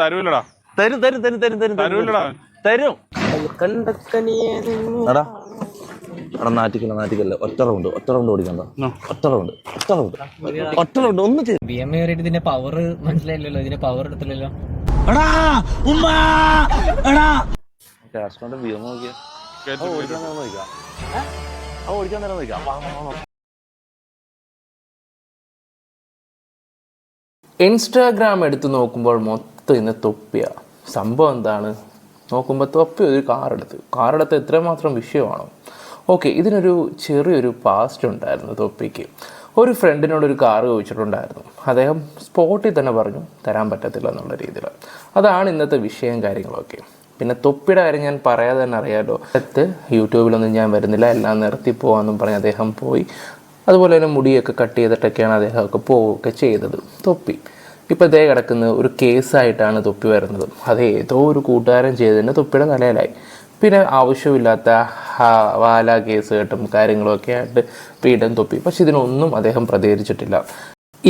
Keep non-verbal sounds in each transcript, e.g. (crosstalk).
തരൂലടാ തരും തരും തരും തരും തരും തരൂലടാ തരും. എടാ എടാ നാറ്റിക്കല്ല നാറ്റിക്കല്ല. ഒറ്റ റൗണ്ട് ഒറ്റ റൗണ്ട് ഓടിക്കണ്ട. ഒറ്റ റൗണ്ട് ഒറ്റ റൗണ്ട് ഒറ്റ റൗണ്ട് ഒന്ന് ചെയ്ത് ബി എം എ കയറിയിട്ട് ഇതിന്റെ പവർ മനസ്സിലായില്ലല്ലോ? ഇതിന്റെ പവർ എടുത്തില്ലല്ലോ? കാസ്ട്രോന്റെ വ്യൂ നോക്കിയാ. കേറ്റി, അത് ഓടിക്കാൻ നേരം നോക്കാം ഓടിക്കാൻ നേരം. ഇൻസ്റ്റാഗ്രാം എടുത്തു നോക്കുമ്പോൾ മൊത്തം ഇന്ന് തൊപ്പിയ. സംഭവം എന്താണ്? നോക്കുമ്പോൾ തൊപ്പി ഒരു കാറെടുത്ത്. കാറെടുത്ത് എത്രമാത്രം വിഷയമാണോ. ഓക്കെ ഇതിനൊരു ചെറിയൊരു പാസ്റ്റ് ഉണ്ടായിരുന്നു തൊപ്പിക്ക്. ഒരു ഫ്രണ്ടിനോട് ഒരു കാറ് ചോദിച്ചിട്ടുണ്ടായിരുന്നു. അദ്ദേഹം സ്പോട്ടിൽ തന്നെ പറഞ്ഞു തരാൻ പറ്റത്തില്ല എന്നുള്ള രീതിയിൽ അതാണ് ഇന്നത്തെ വിഷയം കാര്യങ്ങളൊക്കെ. പിന്നെ തൊപ്പിയുടെ കാര്യം ഞാൻ പറയാതെ തന്നെ അറിയാമല്ലോ അടുത്ത് യൂട്യൂബിലൊന്നും ഞാൻ വരുന്നില്ല. എല്ലാം നിർത്തി പോകാമെന്നും പറഞ്ഞ് അദ്ദേഹം പോയി. അതുപോലെ തന്നെ മുടിയൊക്കെ കട്ട് ചെയ്തിട്ടൊക്കെയാണ് അദ്ദേഹമൊക്കെ പോവുകയൊക്കെ ചെയ്തത്. തൊപ്പി. ഇപ്പോൾ ഇതേ കിടക്കുന്ന ഒരു കേസായിട്ടാണ് തൊപ്പി വരുന്നത്. അത് ഏതോ ഒരു കൂട്ടുകാരൻ ചെയ്തതിന് തൊപ്പിയുടെ നിലയിലായി പിന്നെ ആവശ്യമില്ലാത്ത വാല കേസ് കെട്ടും കാര്യങ്ങളൊക്കെ ആയിട്ട് പീഡം തൊപ്പി. പക്ഷെ ഇതിനൊന്നും അദ്ദേഹം പ്രതികരിച്ചിട്ടില്ല.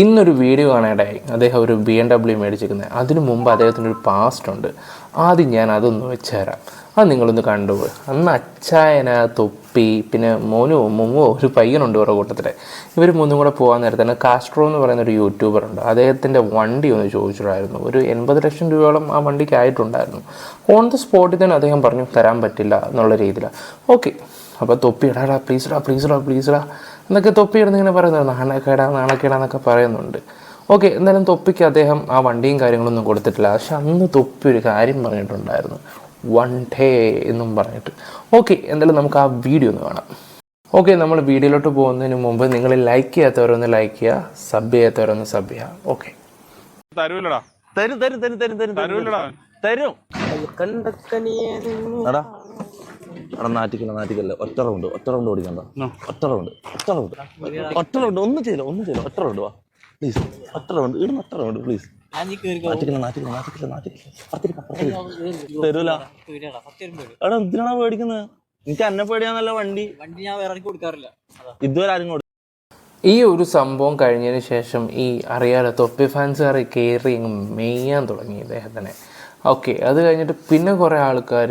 ഇന്നൊരു വീഡിയോ കാണാനായി അദ്ദേഹം ഒരു ബി എം ഡബ്ല്യു മേടിച്ചിരിക്കുന്നത്. അതിനു മുമ്പ് അദ്ദേഹത്തിന്റെ ഒരു പാസ്റ്റ് ഉണ്ട്. ആദ്യം ഞാൻ അതൊന്ന് വെച്ചുതരാം. അത് നിങ്ങളൊന്ന് കണ്ടുപോയി. അന്ന് അച്ചായന തൊപ്പി പിന്നെ മോനോ മുമ്മോ ഒരു പയ്യനുണ്ട് ഓരോ കൂട്ടത്തിൽ ഇവർ മൂന്നും കൂടെ പോകാൻ നേരത്താണ് കാസ്ട്രോ എന്ന് പറയുന്ന ഒരു യൂട്യൂബർ ഉണ്ട്. അദ്ദേഹത്തിന്റെ വണ്ടി ഒന്ന് ചോദിച്ചിട്ടായിരുന്നു ഒരു എൺപത് ലക്ഷം രൂപയോളം ആ വണ്ടിക്ക് ആയിട്ടുണ്ടായിരുന്നു. ഓൺ ദ സ്പോട്ടിൽ തന്നെ അദ്ദേഹം പറഞ്ഞു തരാൻ പറ്റില്ല എന്നുള്ള രീതിയിലാണ് ഓക്കെ അപ്പോൾ തൊപ്പി ഇടാടാ പ്ലീസ്ഡാ പ്ലീസ്ഡാ പ്ലീസ്ഡാ എന്നൊക്കെ തൊപ്പി ഇടുന്ന ഇങ്ങനെ പറയുന്നത് നാണക്കേടാ നാണക്കേടാ എന്നൊക്കെ പറയുന്നുണ്ട്. ഓക്കെ എന്തായാലും തൊപ്പിക്ക് അദ്ദേഹം ആ വണ്ടിയും കാര്യങ്ങളൊന്നും കൊടുത്തിട്ടില്ല. പക്ഷെ അന്ന് തൊപ്പി ഒരു കാര്യം പറഞ്ഞിട്ടുണ്ടായിരുന്നു. വൺ ഡേ എന്നും പറഞ്ഞിട്ട്. ഓക്കെ എന്തായാലും നമുക്ക് ആ വീഡിയോ ഒന്ന് കാണാം. ഓക്കെ നമ്മൾ വീഡിയോയിലോട്ട് പോകുന്നതിന് മുമ്പ് നിങ്ങൾ ലൈക്ക് ചെയ്യാത്തവരൊന്ന് ലൈക്ക് ചെയ്യുക സബ് ചെയ്യാത്തവരൊന്ന് സബ് ചെയ്യുക. ഓക്കെ. തരൂലടാ തരും തരും തരും തരും തരും തരൂലടാ തരും. എടാ. എടാ നാറ്റിക്കല്ല നാറ്റിക്കല്ല. ഒറ്റ റൗണ്ട് ഒറ്റ റൗണ്ട് ഓടിക്കണ്ട. ഒറ്റ റൗണ്ട് ഒറ്റ റൗണ്ട്. ഒറ്റ റൗണ്ട് ഒന്നും ചെയ്യില്ല ഒന്നും ചെയ്യില്ല. ഒറ്റ റൗണ്ട് വാ. പ്ലീസ് ഒറ്റ റൗണ്ട് ഇവിടുന്ന് ഒറ്റ റൗണ്ട് പ്ലീസ് നാറ്റിക്കല്ല നാറ്റിക്കല്ല നാറ്റിക്കല്ല നാറ്റിക്കല്ല. അപ്പുറത്തേക്ക്, അപ്പുറത്തേക്ക്. തരൂല. എടാ എന്തിനാണോ പേടിക്കുന്നത് എനിക്ക് എന്നെ പേടിയാന്നല്ല വണ്ടി? വണ്ടി ഞാൻ വേറെ കൊടുക്കാറില്ല. ഇതുവരെ ആരും ഈ ഒരു സംഭവം കഴിഞ്ഞതിന് ശേഷം ഈ അറിയാലോ തൊപ്പി ഫാൻസുകാർ കയറി മെയ്യാൻ തുടങ്ങി ഇദ്ദേഹത്തിനെ. ഓക്കെ അത് കഴിഞ്ഞിട്ട് പിന്നെ കുറേ ആൾക്കാർ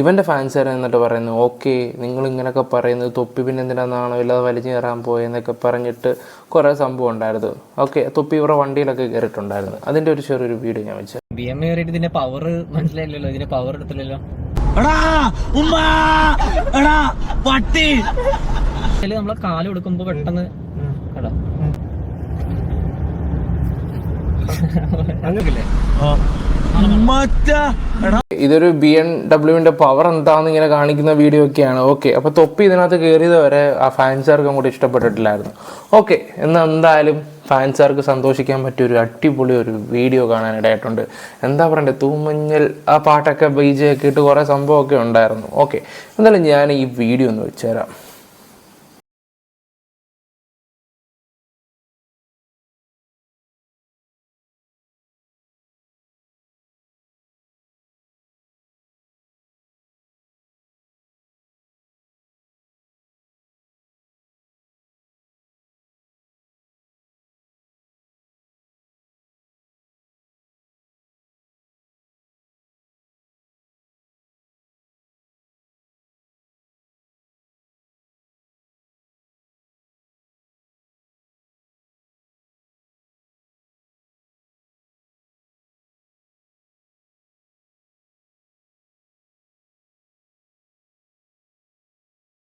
ഇവന്റെ ഫാൻസുകാർ എന്നിട്ട് പറയുന്നു? ഓക്കെ നിങ്ങൾ ഇങ്ങനെയൊക്കെ പറയുന്നത് തൊപ്പി പിന്നെ എന്തിനാണെന്നാണോ ഇല്ലാതെ വലിഞ്ഞു കയറാൻ പോയെന്നൊക്കെ പറഞ്ഞിട്ട് കുറേ സംഭവം ഉണ്ടായിരുന്നു. ഓക്കെ തൊപ്പി ഇവരുടെ വണ്ടിയിലൊക്കെ കയറിയിട്ടുണ്ടായിരുന്നു. അതിന്റെ ഒരു ചെറിയൊരു വീഡിയോ ഞാൻ വെച്ചു ബി എം എ കയറിയിട്ട് ഇതിന്റെ പവർ മനസ്സിലായില്ലല്ലോ? ഇതിന്റെ പവർ എടുത്തില്ലല്ലോ? നമ്മളെ കാൽ കൊടുക്കുമ്പോ പെട്ടെന്ന് കടാ (laughs) ഇതൊരു ബി എൻ ഡബ്ല്യുവിന്റെ പവർ എന്താന്ന് ഇങ്ങനെ കാണിക്കുന്ന വീഡിയോ ഒക്കെയാണ്. ഓക്കെ അപ്പൊ തൊപ്പി ഇതിനകത്ത് കയറിയത് വരെ ആ ഫാൻസാർക്ക് അങ്ങോട്ട് ഇഷ്ടപ്പെട്ടിട്ടില്ലായിരുന്നു. ഓക്കെ എന്നാൽ എന്തായാലും സന്തോഷിക്കാൻ പറ്റിയ ഒരു അടിപൊളി ഒരു വീഡിയോ കാണാനിടയായിട്ടുണ്ട് എന്താ പറയണ്ടേ തൂമഞ്ഞൽ ആ പാട്ടൊക്കെ ബീജയൊക്കെ ഇട്ട് കുറേ സംഭവമൊക്കെ ഉണ്ടായിരുന്നു. ഓക്കെ എന്തായാലും ഞാൻ ഈ വീഡിയോ ഒന്ന് വെച്ചുതരാം.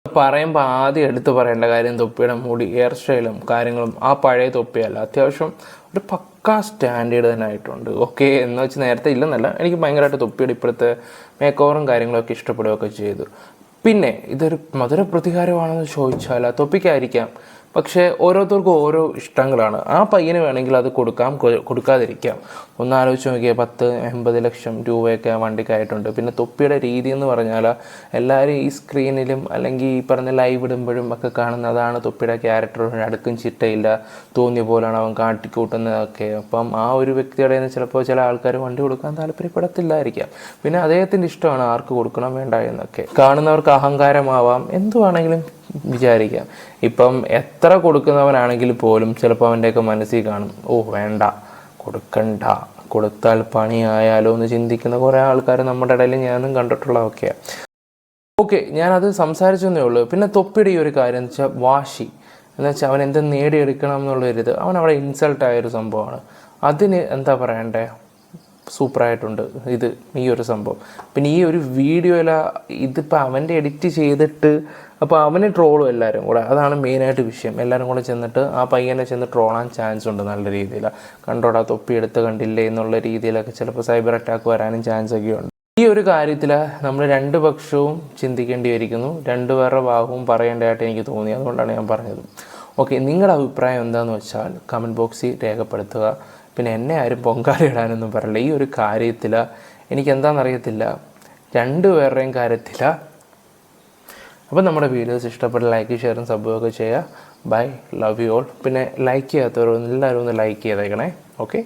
പറയുമ്പോൾ ആദ്യം എടുത്തു പറയേണ്ട കാര്യം തൊപ്പിയുടെ മുടി ഹെയർ സ്റ്റൈലും കാര്യങ്ങളും ആ പഴയ തൊപ്പിയല്ല. അത്യാവശ്യം ഒരു പക്കാ സ്റ്റാൻഡേർഡ് തന്നെ ആയിട്ടുണ്ട്. ഓക്കെ എന്ന് വെച്ച് നേരത്തെ ഇല്ലെന്നല്ല എനിക്ക് ഭയങ്കരമായിട്ട് തൊപ്പിയുടെ ഇപ്പോഴത്തെ മേക്ക് ഓവറും കാര്യങ്ങളൊക്കെ ഇഷ്ടപ്പെടുകയൊക്കെ ചെയ്തു. പിന്നെ ഇതൊരു മധുര പ്രതികാരമാണെന്ന് ചോദിച്ചാൽ തൊപ്പിക്കായിരിക്കാം. പക്ഷേ ഓരോരുത്തർക്കും ഓരോ ഇഷ്ടങ്ങളാണ്. ആ പയ്യന് വേണമെങ്കിൽ അത് കൊടുക്കാം കൊടുക്കാതിരിക്കാം. ഒന്ന് ആലോചിച്ച് നോക്കിയാൽ പത്ത് എൺപത് ലക്ഷം രൂപയൊക്കെ ആ വണ്ടിക്കായിട്ടുണ്ട്. പിന്നെ തൊപ്പിയുടെ രീതി എന്ന് പറഞ്ഞാൽ എല്ലാവരും ഈ സ്ക്രീനിലും അല്ലെങ്കിൽ ഈ പറഞ്ഞ ലൈവ് ഇടുമ്പോഴും ഒക്കെ കാണുന്ന അതാണ് തൊപ്പിയുടെ ക്യാരക്ടർ. അടുക്കും ചിട്ടയില്ല തോന്നിയ പോലാണ് അവൻ കാട്ടിക്കൂട്ടുന്നതൊക്കെ. അപ്പം ആ ഒരു വ്യക്തിയുടെ ചിലപ്പോൾ ചില ആൾക്കാർ വണ്ടി കൊടുക്കാൻ താല്പര്യപ്പെടത്തില്ലായിരിക്കാം. പിന്നെ അദ്ദേഹത്തിന്റെ ഇഷ്ടമാണ് ആർക്ക് കൊടുക്കണം വേണ്ട എന്നൊക്കെ. കാണുന്നവർക്ക് അഹങ്കാരമാവാം. എന്തുവാണെങ്കിലും വിചാരിക്കാം. ഇപ്പം എത്ര കൊടുക്കുന്നവനാണെങ്കിൽ പോലും ചിലപ്പോൾ അവന്റെയൊക്കെ മനസ്സിൽ കാണും ഓ വേണ്ട കൊടുക്കണ്ട കൊടുത്താൽ പണിയായാലോ എന്ന് ചിന്തിക്കുന്ന കുറേ ആൾക്കാർ നമ്മുടെ ഇടയിൽ ഞാനും കണ്ടിട്ടുള്ളതൊക്കെയാണ് ഓക്കെ ഞാനത് സംസാരിച്ചെന്നേ ഉള്ളൂ. പിന്നെ തൊപ്പിടി ഒരു കാര്യം എന്ന് വെച്ചാൽ വാശി. എന്ന് വെച്ചാൽ അവൻ എന്ത് നേടിയെടുക്കണം എന്നുള്ളൊരിത് അവൻ അവിടെ ഇൻസൾട്ട് ആയൊരു സംഭവമാണ്. അതിന് എന്താ പറയണ്ടേ? സൂപ്പറായിട്ടുണ്ട്. ഇത് ഈ ഒരു സംഭവം. പിന്നെ ഈ ഒരു വീഡിയോയില ഇതിപ്പോൾ അവന്റെ എഡിറ്റ് ചെയ്തിട്ട് അപ്പോൾ അവനെ ട്രോളും എല്ലാവരും കൂടെ. അതാണ് മെയിനായിട്ട് വിഷയം. എല്ലാവരും കൂടെ ചെന്നിട്ട് ആ പയ്യനെ ചെന്ന് ട്രോളാൻ ചാൻസ് ഉണ്ട് നല്ല രീതിയിൽ കണ്ടോടാ തൊപ്പി എടുത്ത് കണ്ടില്ലേ എന്നുള്ള രീതിയിലൊക്കെ ചിലപ്പോൾ സൈബർ അറ്റാക്ക് വരാനും ചാൻസ് ഒക്കെ ഉണ്ട്. ഈ ഒരു കാര്യത്തിൽ നമ്മൾ രണ്ട് പക്ഷവും ചിന്തിക്കേണ്ടി വരിക്കുന്നു രണ്ടുപേരുടെ ഭാഗവും പറയേണ്ടതായിട്ട് എനിക്ക് തോന്നി. അതുകൊണ്ടാണ് ഞാൻ പറഞ്ഞത്. ഓക്കെ നിങ്ങളുടെ അഭിപ്രായം എന്താണെന്ന് വെച്ചാൽ കമന്റ് ബോക്സിൽ രേഖപ്പെടുത്തുക. പിന്നെ എന്നെ ആരും പൊങ്കാലയിടാനൊന്നും പറയില്ല. ഈ ഒരു കാര്യത്തിൽ എനിക്കെന്താണെന്നറിയത്തില്ല രണ്ട് രണ്ടുപേരുടെയും കാര്യത്തില. അപ്പോൾ നമ്മുടെ വീഡിയോസ് ഇഷ്ടപ്പെട്ട ലൈക്ക് ഷെയറും സബ്ബും ഒക്കെ ചെയ്യുക. ബൈ ലവ് യു ഓൾ പിന്നെ ലൈക്ക് ചെയ്യാത്തവർ എല്ലാവരും ഒന്ന് ലൈക്ക് ചെയ്തേക്കണേ. ഓക്കെ